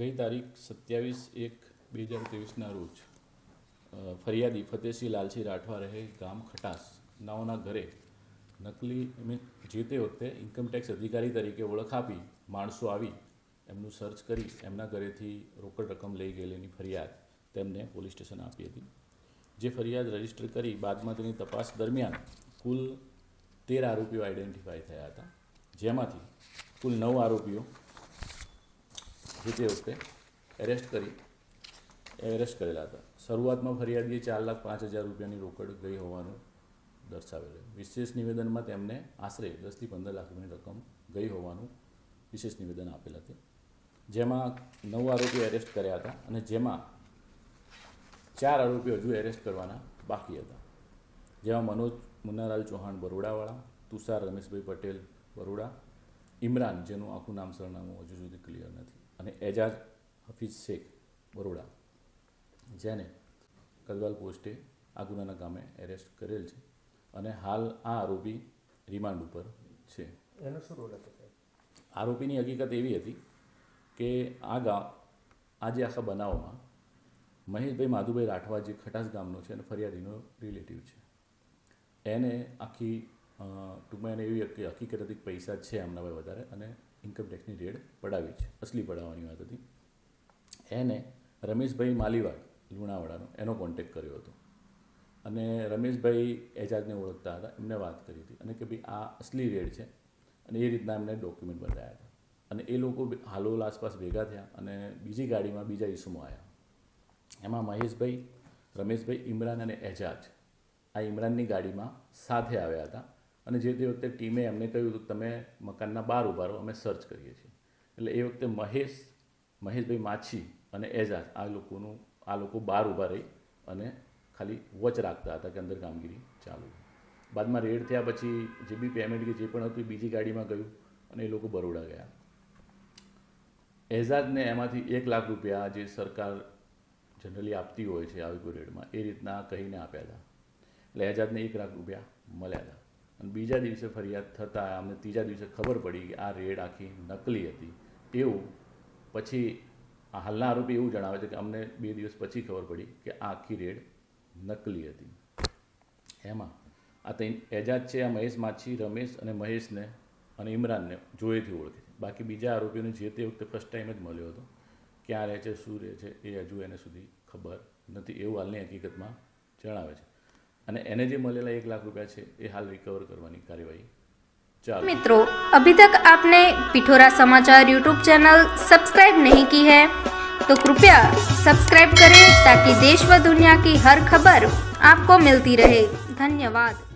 ગઈ તારીખ સત્યાવીસ એક બે હજાર ત્રેવીસના રોજ ફરિયાદી ફતેહસિંહ લાલસિંહ રાઠવા રહે ગામ ખટાસ, નાઓના ઘરે નકલી એમ જે તે વખતે ઇન્કમટેક્સ અધિકારી તરીકે ઓળખ આપી માણસો આવી એમનું સર્ચ કરી એમના ઘરેથી રોકડ રકમ લઈ ગયેલીની ફરિયાદ તેમને પોલીસ સ્ટેશન આપી હતી. જે ફરિયાદ રજિસ્ટર કરી બાદમાં તેની તપાસ દરમિયાન કુલ તેર આરોપીઓ આઈડેન્ટિફાઈ થયા હતા, જેમાંથી કુલ નવ આરોપીઓ જે તે વખતે એરેસ્ટ કરી. એરેસ્ટ કરેલા હતા. શરૂઆતમાં ફરિયાદીએ ચાર લાખ પાંચ હજાર રૂપિયાની રોકડ ગઈ હોવાનું દર્શાવેલું વિશેષ નિવેદનમાં તેમને આશરે દસથી પંદર લાખ રૂપિયાની રકમ ગઈ હોવાનું વિશેષ નિવેદન આપેલ હતું. જેમાં નવ આરોપીઓ એરેસ્ટ કર્યા હતા અને જેમાં ચાર આરોપીઓ હજુ એરેસ્ટ કરવાના બાકી હતા. જેમાં મનોજ મુન્નાલાલ ચૌહાણ બરોડાવાળા, તુષાર રમેશભાઈ પટેલ બરોડા, ઇમરાન, જેનું આખું નામ, સરનામું હજુ સુધી ક્લિયર નથી. અને એજાજ હફીઝ શેખ બરોડા જેને કદવાલ પોસ્ટે આ ગુનાના કામે એરેસ્ટ કરેલ છે અને હાલ આ આરોપી રિમાન્ડ ઉપર છે. એનો શું રોલ હતો? આરોપીની હકીકત એવી હતી કે આ ગામ આ જે આખા બનાવમાં મહેશભાઈ માધુભાઈ રાઠવા જે ખટાસ ગામનો છે અને ફરિયાદીનો રિલેટિવ છે એને આખી ટૂંકમાં એને એવી હકી- હકીકત હતી કે પૈસા છે એમના ભાઈ વધારે અને ઇન્કમટેક્સની રેડ પડાવી છે, અસલી પડાવવાની વાત હતી. એને રમેશભાઈ માલીવાડ, લુણાવાડાનો, એનો કોન્ટેક્ટ કર્યો હતો. અને રમેશભાઈ એજાજને ઓળખતા હતા, એમને વાત કરી હતી અને કે ભાઈ આ અસલી રેડ છે અને એ રીતના એમને ડોક્યુમેન્ટ બતાવ્યા હતા. અને એ લોકો હાલોલ આસપાસ ભેગા થયા અને બીજી ગાડીમાં બીજા ઇસુમાં આવ્યા એમાં મહેશભાઈ, રમેશભાઈ ઇમરાન અને એજાજ આ ઇમરાનની ગાડીમાં સાથે આવ્યા હતા. અને જે તે વખતે ટીમે એમને કહ્યું હતું, તમે મકાનના બહાર ઊભા રહો, અમે સર્ચ કરીએ છીએ. એટલે એ વખતે મહેશ, મહેશભાઈ માછી અને એજાજ આ લોકોનું, આ લોકો બહાર ઊભા રહી અને ખાલી વચ રાખતા હતા કે અંદર કામગીરી ચાલુ બાદમાં રેડ થયા પછી જે બી પેમેન્ટ કે જે પણ હતું બીજી ગાડીમાં ગયું અને એ લોકો બરોડા ગયા. એઝાદને એમાંથી એક લાખ રૂપિયા જે સરકાર જનરલી આપતી હોય છે, આવી કોઈ રેડમાં, એ રીતના કહીને આપ્યા હતા. એટલે એઝાદને એક લાખ રૂપિયા મળ્યા હતા. અને બીજા દિવસે ફરિયાદ થતાં અમને ત્રીજા દિવસે ખબર પડી કે આ રેડ આખી નકલી હતી. એવું પછી હાલના આરોપી એવું જણાવે છે કે અમને બે દિવસ પછી ખબર પડી કે આ આખી રેડ નકલી હતી. એમાં આ તઈ એજાજ છે, આ મહેશ માછી, રમેશ અને મહેશને અને ઇમરાનને જોયેથી ઓળખે છે. બાકી બીજા આરોપીઓને જે તે વખતે ફર્સ્ટ ટાઈમ જ મળ્યો હતો. ક્યાં રહે છે, શું રહે છે એ હજુ એને સુધી ખબર નથી. એવું હાલની હકીકતમાં જણાવે છે. અને એને જે મળેલા એક લાખ રૂપિયા છે એ હાલ રિકવર કરવાની કાર્યવાહી ચાલુ मित्रों अभी तक आपने पिठोरा समाचार यूट्यूब चैनल सब्सक्राइब नहीं की है तो कृपया सब्सक्राइब करें ताकि देश व दुनिया की हर खबर आपको मिलती रहे धन्यवाद